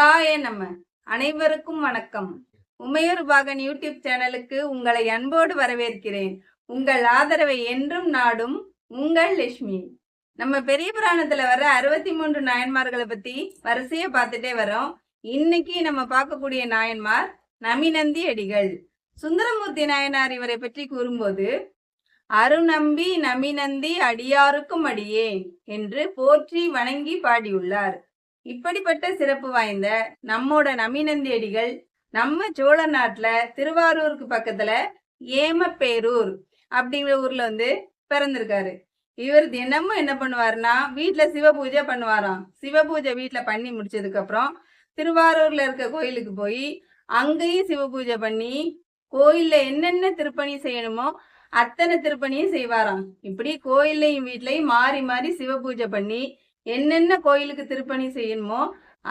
சிவாய நம்ம அனைவருக்கும் வணக்கம். உமையூர் பாகன் யூடியூப் சேனலுக்கு உங்களை அன்போடு வரவேற்கிறேன். உங்கள் ஆதரவை என்றும் நாடும் உங்கள் லட்சுமி. நம்ம பெரிய புராணத்துல வர அறுபத்தி மூன்று நாயன்மார்களை பத்தி வரிசைய பார்த்துட்டே வரோம். இன்னைக்கு நம்ம பார்க்கக்கூடிய நாயன்மார் நமிநந்தி அடிகள். சுந்தரமூர்த்தி நாயனார் இவரை பற்றி கூறும்போது அருநம்பி நமிநந்தி அடியாருக்கும் அடியே என்று போற்றி வணங்கி பாடியுள்ளார். இப்படிப்பட்ட சிறப்பு வாய்ந்த நம்மோட நமீனந்தேடிகள் நம்ம சோழ நாட்டுல திருவாரூருக்கு பக்கத்துல ஏமப்பேரூர் அப்படிங்கிற ஊர்ல வந்து பிறந்திருக்காரு. இவர் தினமும் என்ன பண்ணுவாருன்னா வீட்டுல சிவ பூஜை பண்ணுவாராம். சிவ பூஜை வீட்டுல பண்ணி முடிச்சதுக்கு அப்புறம் திருவாரூர்ல இருக்க கோயிலுக்கு போய் அங்கேயும் சிவ பூஜை பண்ணி கோயில்ல என்னென்ன திருப்பணி செய்யணுமோ அத்தனை திருப்பணியும் செய்வாராம். இப்படி கோயில்லையும் வீட்லையும் மாறி மாறி சிவ பூஜை பண்ணி என்னென்ன கோயிலுக்கு திருப்பணி செய்யணுமோ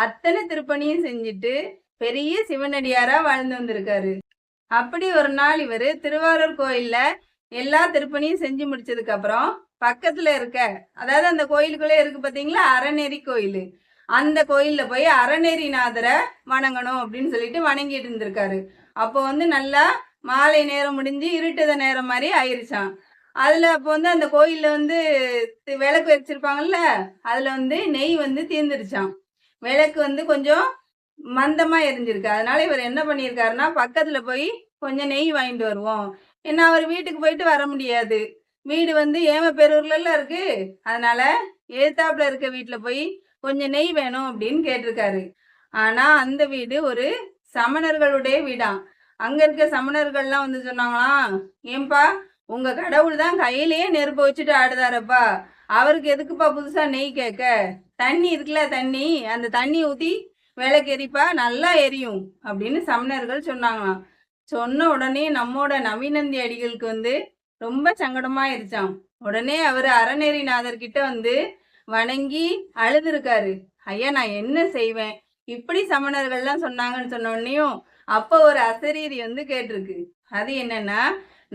அத்தனை திருப்பணியும் செஞ்சுட்டு பெரிய சிவனடியாரா வாழ்ந்து வந்திருக்காரு. அப்படி ஒரு நாள் இவர் திருவாரூர் கோயில்ல எல்லா திருப்பணியும் செஞ்சு முடிச்சதுக்கு அப்புறம் பக்கத்துல இருக்க அதாவது அந்த கோயிலுக்குள்ளே இருக்கு பாத்தீங்களா அறநெறி கோயில். அந்த கோயில்ல போய் அறநெறிநாதரை வணங்கணும் அப்படின்னு சொல்லிட்டு வணங்கிட்டு இருந்திருக்காரு. அப்போ வந்து நல்லா மாலை நேரம் முடிஞ்சு இருட்டத நேரம் மாதிரி ஆயிருச்சான் அதுல அப்போ வந்து அந்த கோயில்ல வந்து விளக்கு வச்சிருப்பாங்கல்ல அதுல வந்து நெய் வந்து தீர்ந்துருச்சான் விளக்கு வந்து கொஞ்சம் மந்தமா எரிஞ்சிருக்கு. அதனால இவர் என்ன பண்ணியிருக்காருன்னா பக்கத்துல போய் கொஞ்சம் நெய் வாங்கிட்டு வருவோம். ஏன்னா அவர் வீட்டுக்கு போயிட்டு வர முடியாது. வீடு வந்து ஏமப்பேரூர்ல இருக்கு. அதனால ஏத்தாப்புல இருக்க வீட்டுல போய் கொஞ்சம் நெய் வேணும் அப்படின்னு கேட்டிருக்காரு. ஆனா அந்த வீடு ஒரு சமணர்களுடைய வீடாம் அங்க இருக்க சமணர்கள்லாம் வந்து சொன்னாங்களாம் ஏன்பா உங்க கடவுள் தான் கையிலேயே நெருப்பு வச்சுட்டு ஆடுதாரப்பா. அவருக்கு எதுக்குப்பா புதுசா நெய் கேட்க? தண்ணி இருக்குல்ல தண்ணி. அந்த தண்ணி ஊத்தி விளக்கு எரிப்பா நல்லா எரியும் அப்படின்னு சமணர்கள் சொன்னாங்களாம். சொன்ன உடனே நம்மோட நவீனந்தி அடிகளுக்கு வந்து ரொம்ப சங்கடமா இருச்சாம் உடனே அவர் அறநெறிநாதர் கிட்ட வந்து வணங்கி அழுதுருக்காரு. ஐயா நான் என்ன செய்வேன்? இப்படி சமணர்கள்லாம் சொன்னாங்கன்னு சொன்ன உடனேயும் அப்போ ஒரு அசரீரி வந்து கேட்டிருக்கு. அது என்னன்னா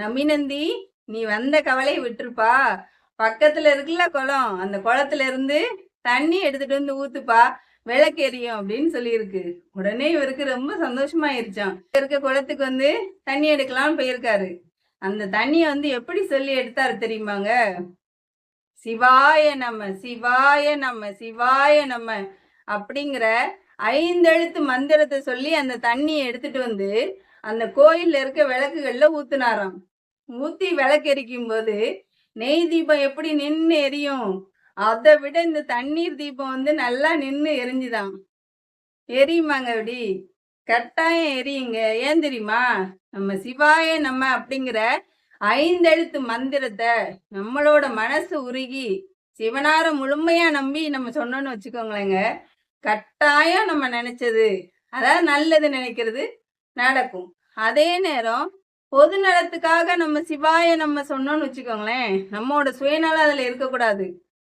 நமிநந்தி நீ வந்த கவலை விட்டுருப்பா. பக்கத்துல இருக்குல்ல குளம் அந்த குளத்துல இருந்து தண்ணி எடுத்துட்டு வந்து ஊத்துப்பா. விளக்கு எரியும் அப்படின்னு சொல்லியிருக்கு. உடனே இவருக்கு ரொம்ப சந்தோஷமா ஆயிருச்சான் இருக்க குளத்துக்கு வந்து தண்ணி எடுக்கலாம்னு போயிருக்காரு. அந்த தண்ணியை வந்து எப்படி சொல்லி எடுத்தாரு தெரியுமாங்க? சிவாய நம்ம சிவாய நம்ம சிவாய நம்ம அப்படிங்கிற ஐந்தெழுத்து மந்திரத்தை சொல்லி அந்த தண்ணியை எடுத்துட்டு வந்து அந்த கோயில்ல இருக்க விளக்குகள்ல ஊத்துனாராம். ஊத்தி விளக்கு எரிக்கும் போது நெய் தீபம் எப்படி நின்று எரியும்? அதை விட இந்த தண்ணீர் தீபம் வந்து நல்லா நின்று எரிஞ்சுதான் எரியுமாங்க அப்படி? கட்டாயம் எரியுங்க. ஏன் தெரியுமா? நம்ம சிவாய நம்ம அப்படிங்கிற ஐந்தெழுத்து மந்திரத்தை நம்மளோட மனசு உருகி சிவனார முழுமையா நம்பி நம்ம சொன்னோன்னு வச்சுக்கோங்களேங்க. கட்டாயம் நம்ம நினைச்சது. அதாவது நல்லது நினைக்கிறது நடக்கும். அதே நேரம் பொது நலத்துக்காக நம்ம சிவாய நம்ம சொன்னோம்னு வச்சுக்கோங்களேன் நம்மோட சுயநலம் அதில் இருக்கக்கூடாது.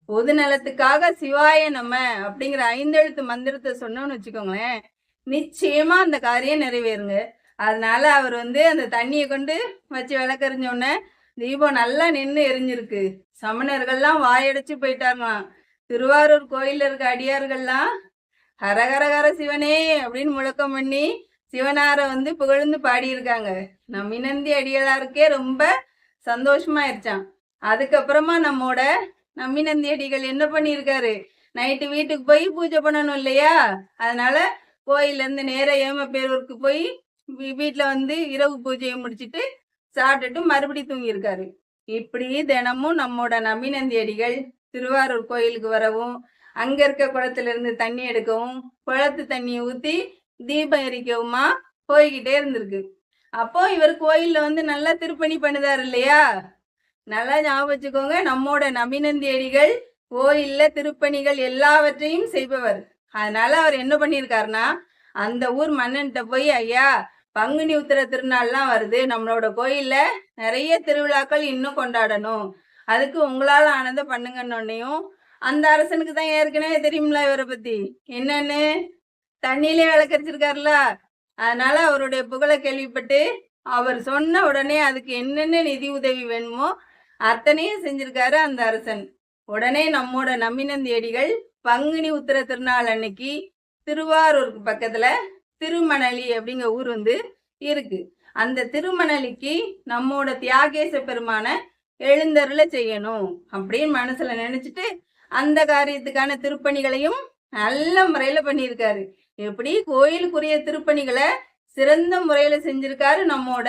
பொது நலத்துக்காக சிவாய நம்ம அப்படிங்கிற ஐந்தெழுத்து மந்திரத்தை சொன்னோம்னு வச்சுக்கோங்களேன் நிச்சயமா அந்த காரியம் நிறைவேறுங்க. அதனால அவர் வந்து அந்த தண்ணியை கொண்டு வச்சு விளக்கறிஞ்ச உடனே தீபம் நல்லா நின்று எரிஞ்சிருக்கு. சமணர்கள்லாம் வாயடைச்சு போயிட்டாங்களாம். திருவாரூர் கோயிலில் இருக்க அடியார்கள்லாம் ஹரஹரஹர சிவனே அப்படின்னு முழக்கம் பண்ணி சிவனார வந்து புகழ்ந்து பாடியிருக்காங்க. நம் இனந்தி அடிகளாருக்கே ரொம்ப சந்தோஷமாயிருச்சான் அதுக்கப்புறமா நம்மோட நம்மினந்தி அடிகள் என்ன பண்ணியிருக்காரு? நைட்டு வீட்டுக்கு போய் பூஜை பண்ணணும் இல்லையா? அதனால கோயில்ல இருந்து நேரா ஏமப்பேரூருக்கு போய் வீட்டில் வந்து இரவு பூஜையை முடிச்சிட்டு சாப்பிட்டுட்டு மறுபடி தூங்கியிருக்காரு. இப்படி தினமும் நம்மோட நம்பினந்தி அடிகள் திருவாரூர் கோயிலுக்கு வரவும் அங்க இருக்க குளத்துல இருந்து தண்ணி எடுக்கவும் குளத்து தண்ணியை ஊத்தி தீபம் எரிக்கவுமா போய்கிட்டே இருந்திருக்கு. அப்போ இவர் கோயில்ல வந்து நல்லா திருப்பணி பண்ணுதார் இல்லையா? நல்லா ஞாபகம் வச்சுக்கோங்க நம்மோட நபிநந்தி அடிகள் கோயில்ல திருப்பணிகள் எல்லாவற்றையும் செய்பவர். அதனால அவர் என்ன பண்ணியிருக்காருன்னா அந்த ஊர் மன்னன்கிட்ட போய் ஐயா பங்குனி உத்திர திருநாள்லாம் வருது. நம்மளோட கோயில்ல நிறைய திருவிழாக்கள் இன்னும் கொண்டாடணும். அதுக்கு உங்களால ஆனதை பண்ணுங்கன்னொன்னையும் அந்த அரசனுக்கு தான் ஏற்கனவே தெரியும்ல இவரை பத்தி. என்னன்னு? தண்ணியிலே விளக்கரிச்சிருக்காருல அதனால அவருடைய புகழை கேள்விப்பட்டு அவர் சொன்ன உடனே அதுக்கு என்னென்ன நிதி உதவி வேணுமோ அத்தனையும் செஞ்சிருக்காரு அந்த அரசன். உடனே நம்மோட நம்பினந்தேடிகள் பங்குனி உத்திர திருநாள் அன்னைக்கு திருவாரூருக்கு பக்கத்துல திருமணலி அப்படிங்கிற ஊர் வந்து இருக்கு. அந்த திருமணலிக்கு நம்மோட தியாகேச பெருமான எழுந்தருள செய்யணும் அப்படின்னு மனசுல நினைச்சிட்டு அந்த காரியத்துக்கான திருப்பணிகளையும் நல்ல முறையில பண்ணியிருக்காரு. எப்படி கோயிலுக்குரிய திருப்பணிகளை சிறந்த முறையில செஞ்சிருக்காரு நம்மோட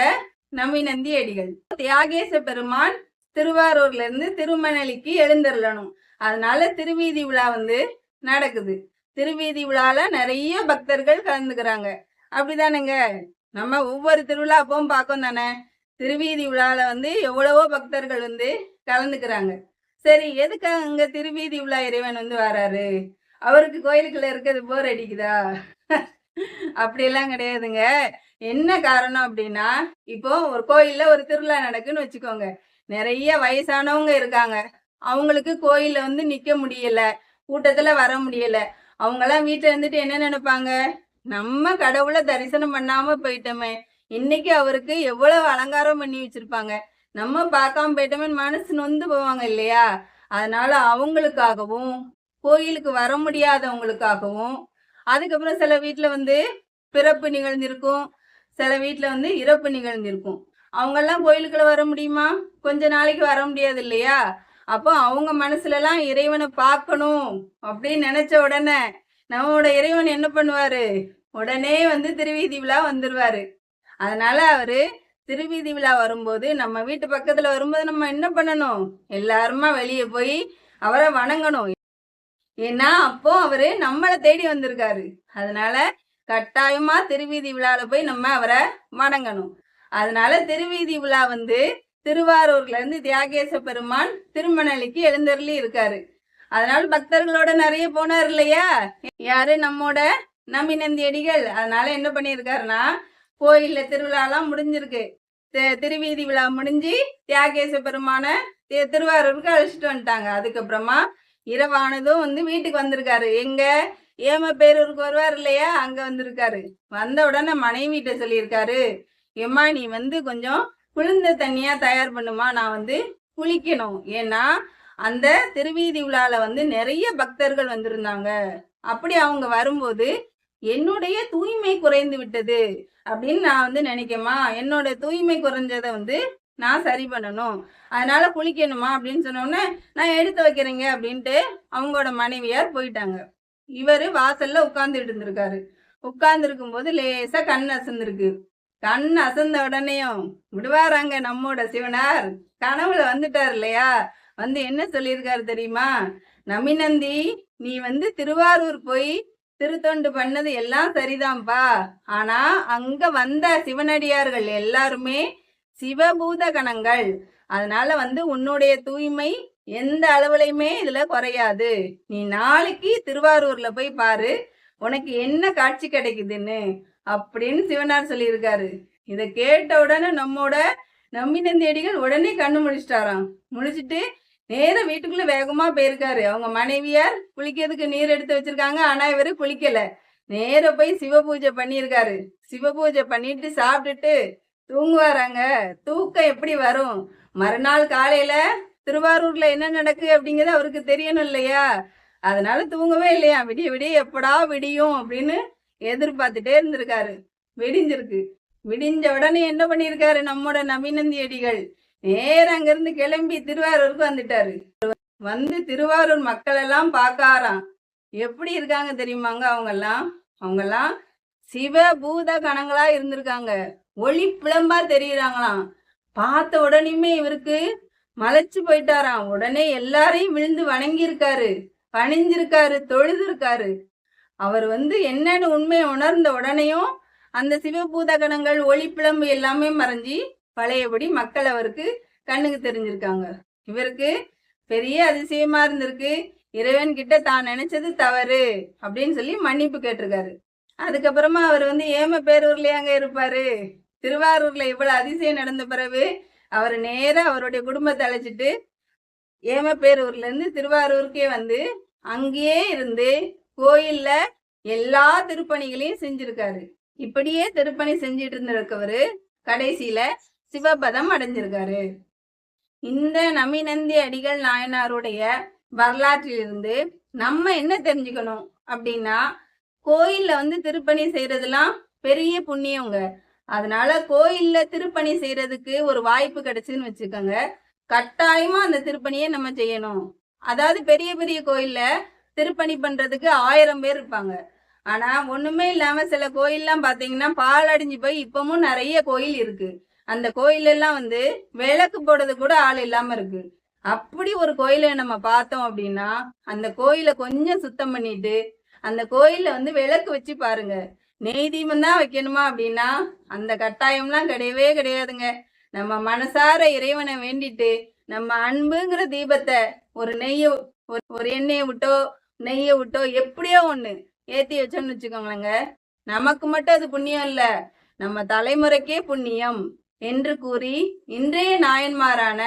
நம்பிநந்தி அடிகள். தியாகேச பெருமான் திருவாரூர்ல இருந்து திருமணலிக்கு எழுந்தருளணும். அதனால திருவீதி விழா வந்து நடக்குது. திருவீதி விழால நிறைய பக்தர்கள் கலந்துக்கிறாங்க. அப்படிதானுங்க? நம்ம ஒவ்வொரு திருவிழா அப்பவும் பார்க்கோம் தானே? திருவீதி விழால வந்து எவ்வளவோ பக்தர்கள் வந்து கலந்துக்கிறாங்க. சரி எதுக்காக அங்க திருவீதி விழா இறைவன் வந்து வராரு? அவருக்கு கோயிலுக்குள்ள இருக்கிறது போர் அடிக்குதா? அப்படியெல்லாம் கிடையாதுங்க. என்ன காரணம் அப்படின்னா இப்போ ஒரு கோயில்ல ஒரு திருவிழா நடக்குன்னு வச்சுக்கோங்க. நிறைய வயசானவங்க இருக்காங்க. அவங்களுக்கு கோயில்ல வந்து நிக்க முடியல. கூட்டத்துல வர முடியல. அவங்கெல்லாம் வீட்டுல இருந்துட்டு என்ன நினைப்பாங்க? நம்ம கடவுளை தரிசனம் பண்ணாம போயிட்டோமே. இன்னைக்கு அவருக்கு எவ்வளவு அலங்காரம் பண்ணி வச்சிருப்பாங்க. நம்ம பார்க்காம போயிட்டோமே மனசு நொந்து போவாங்க இல்லையா? அதனால அவங்களுக்காகவும் கோயிலுக்கு வர முடியாதவங்களுக்காகவும் அதுக்கப்புறம் சில வீட்டில் வந்து பிறப்பு நிகழ்ந்திருக்கும் சில வீட்டில் வந்து இறப்பு நிகழ்ந்திருக்கும். அவங்கெல்லாம் கோயிலுக்குள்ள வர முடியுமா? கொஞ்ச நாளைக்கு வர முடியாது இல்லையா? அப்போ அவங்க மனசுலலாம் இறைவனை பார்க்கணும் அப்படின்னு நினைச்ச உடனே நம்மளோட இறைவன் என்ன பண்ணுவாரு? உடனே வந்து திருவீதி விழா வந்துருவாரு. அதனால அவரு திருவீதி விழா வரும்போது நம்ம வீட்டு பக்கத்துல வரும்போது நம்ம என்ன பண்ணணும்? எல்லாருமா வெளியே போய் அவரை வணங்கணும். ஏன்னா அப்போ அவரு நம்மளை தேடி வந்திருக்காரு. அதனால கட்டாயமா திருவீதி விழால போய் நம்ம அவரை வணங்கணும். அதனால திருவீதி விழா வந்து திருவாரூர்ல இருந்து தியாகேச பெருமான் திருமணலிக்கு எழுந்தருளி இருக்காரு. அதனால பக்தர்களோட நிறைய போனார் இல்லையா? யாரு? நம்மோட நம்பி நந்தியடிகள் அதனால என்ன பண்ணியிருக்காருன்னா கோயில்ல திருவிழாலாம் முடிஞ்சிருக்கு. திருவீதி விழா முடிஞ்சு தியாகேச பெருமான தி- திருவாரூருக்கு அழைச்சிட்டு வந்துட்டாங்க. அதுக்கப்புறமா இரவானதும் வந்து வீட்டுக்கு வந்திருக்காரு. எங்க? ஏம பேரூருக்கு வருவார் இல்லையா? அங்க வந்திருக்காரு. வந்த உடனே மனைவிட்ட சொல்லியிருக்காரு எம்மா நீ வந்து கொஞ்சம் குளிர்ந்த தண்ணியா தயார் பண்ணுமா? நான் வந்து குளிக்கணும். ஏன்னா அந்த திருவீதி உலால வந்து நிறைய பக்தர்கள் வந்திருந்தாங்க. அப்படி அவங்க வரும்போது என்னுடைய தூய்மை குறைந்து விட்டது அப்படின்னு நான் வந்து நினைக்கமா என்னோட தூய்மை குறைஞ்சதை வந்து நான் சரி பண்ணணும். அதனால குளிக்கணுமா அப்படின்னு சொன்னோடனே நான் எடுத்து வைக்கிறேங்க அப்படின்ட்டு அவங்களோட மனைவியார் போயிட்டாங்க. இவர் வாசல்ல உட்கார்ந்துட்டு இருந்திருக்காரு. உட்காந்துருக்கும் போது லேசா கண் அசந்திருக்கு. கண் அசந்த உடனேயும் விடுவாராங்க நம்மோட சிவனார். கனவுல வந்துட்டார் இல்லையா? வந்து என்ன சொல்லியிருக்காரு தெரியுமா? நமிநந்தி நீ வந்து திருவாரூர் போய் திருத்தொண்டு பண்ணது எல்லாம் சரிதான்ப்பா ஆனா அங்க வந்த சிவனடியார்கள் எல்லாருமே சிவபூத கணங்கள் அதனால வந்து உன்னுடைய தூய்மை எந்த அளவுலையுமே இதுல குறையாது. நீ நாளைக்கு திருவாரூர்ல போய் பாரு உனக்கு என்ன காட்சி கிடைக்குதுன்னு அப்படின்னு சிவனார் சொல்லியிருக்காரு. இதை கேட்ட உடனே நம்மோட நம்பினந்தி அடிகள் உடனே கண்ணு முழிச்சிட்டாராம். முழிச்சிட்டு நேரம் வீட்டுக்குள்ள வேகமா போயிருக்காரு. அவங்க மனைவியார் குளிக்கிறதுக்கு நீர் எடுத்து வச்சிருக்காங்க ஆனா இவரு குளிக்கல. நேர போய் சிவ பூஜை பண்ணியிருக்காரு. சிவ பூஜை பண்ணிட்டு சாப்பிட்டுட்டு தூங்குவாராங்க. தூக்கம் எப்படி வரும்? மறுநாள் காலையில திருவாரூர்ல என்ன நடக்கு அப்படிங்கிறது அவருக்கு தெரியணும் இல்லையா? அதனால தூங்கவே இல்லையா? விடிய விடிய எப்படா விடியும் அப்படின்னு எதிர்பார்த்துட்டே இருந்திருக்காரு. விடிஞ்சிருக்கு. விடிஞ்ச உடனே என்ன பண்ணியிருக்காரு? நம்மோட நவீனந்தி அடிகள். நேரா அங்கிருந்து கிளம்பி திருவாரூருக்கு வந்துட்டாரு. வந்து திருவாரூர் மக்கள் எல்லாம் பார்க்காராம் எப்படி இருக்காங்க தெரியுமாங்க அவங்கெல்லாம்? அவங்கெல்லாம் சிவ பூத கணங்களா இருந்திருக்காங்க. ஒளி பிளம்பா தெரியுறாங்களாம். பார்த்த உடனேயுமே இவருக்கு மலைச்சு போயிட்டாராம். உடனே எல்லாரையும் விழுந்து வணங்கியிருக்காரு. பணிஞ்சிருக்காரு தொழுதிருக்காரு. அவர் வந்து என்னன்னு உண்மையை உணர்ந்த உடனேயும் அந்த சிவபூத கணங்கள் ஒளி பிளம்பு எல்லாமே மறைஞ்சி பழையபடி மக்கள் அவருக்கு கண்ணுக்கு தெரிஞ்சிருக்காங்க. இவருக்கு பெரிய அதிசயமா இருந்திருக்கு. இறைவன் கிட்ட தான் நினைச்சது தவறு அப்படின்னு சொல்லி மன்னிப்பு கேட்டிருக்காரு. அதுக்கப்புறமா அவர் வந்து ஏம பேரூர்லயே அங்க இருப்பாரு. திருவாரூர்ல இவ்வளவு அதிசயம் நடந்த பிறகு அவர் நேரா அவருடைய குடும்பத்தை அழைச்சிட்டு ஏமப்பேரூர்ல இருந்து திருவாரூருக்கே வந்து அங்கேயே இருந்து கோயில்ல எல்லா திருப்பணிகளையும் செஞ்சிருக்காரு. இப்படியே திருப்பணி செஞ்சிட்டு இருந்திருக்கவரு கடைசியில சிவபதம் அடைஞ்சிருக்காரு. இந்த நமிநந்தி அடிகள் நாயனாருடைய வரலாற்றிலிருந்து நம்ம என்ன தெரிஞ்சுக்கணும் அப்படின்னா கோயில்ல வந்து திருப்பணி செய்யறதெல்லாம் பெரிய புண்ணியங்க. அதனால கோயில்ல திருப்பணி செய்யறதுக்கு ஒரு வாய்ப்பு கிடைச்சுன்னு வச்சுக்கோங்க. கட்டாயமா அந்த திருப்பணியை நம்ம செய்யணும். அதாவது பெரிய பெரிய கோயில்ல திருப்பணி பண்றதுக்கு ஆயிரம் பேர் இருப்பாங்க. ஆனா ஒண்ணுமே இல்லாம சில கோயில்லாம் பாத்தீங்கன்னா பால் அடிஞ்சு போய் இப்பவும் நிறைய கோயில் இருக்கு. அந்த கோயில் எல்லாம் வந்து விளக்கு போடுறது கூட ஆள் இல்லாம இருக்கு. அப்படி ஒரு கோயிலை நம்ம பார்த்தோம் அப்படின்னா அந்த கோயிலை கொஞ்சம் சுத்தம் பண்ணிட்டு அந்த கோயில வந்து விளக்கு வச்சு பாருங்க. நெய் தீபம் தான் வைக்கணுமா அப்படின்னா அந்த கட்டாயம்லாம் கிடையவே கிடையாதுங்க. நம்ம மனசார இறைவனை வேண்டிட்டு நம்ம அன்புங்கிற தீபத்தை ஒரு நெய்ய ஒரு- ஒரு எண்ணெயை விட்டோ நெய்யை விட்டோ எப்படியோ ஒண்ணு ஏத்தி வச்சோம்னு வச்சுக்கோங்களேங்க. நமக்கு மட்டும் அது புண்ணியம் இல்ல. நம்ம தலைமுறைக்கே புண்ணியம் என்று கூறி இன்றைய நாயன்மாரான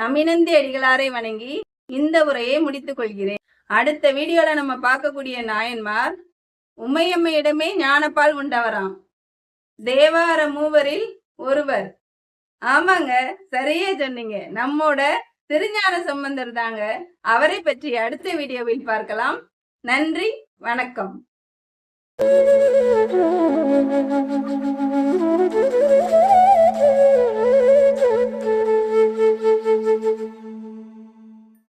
நமினந்தி அடிகளாரை வணங்கி இந்த உரையை முடித்துக் கொள்கிறேன். அடுத்த வீடியோல நம்ம பார்க்கக்கூடிய நாயன்மார் உமையம்மையிடமே ஞானப்பால் உண்டவராம். தேவார மூவரில் ஒருவர். ஆமாங்க சரியே சொன்னீங்க. நம்மோட திருஞான சம்பந்தர் தாங்க. அவரை பற்றி அடுத்த வீடியோவில் பார்க்கலாம். நன்றி வணக்கம். Thank you.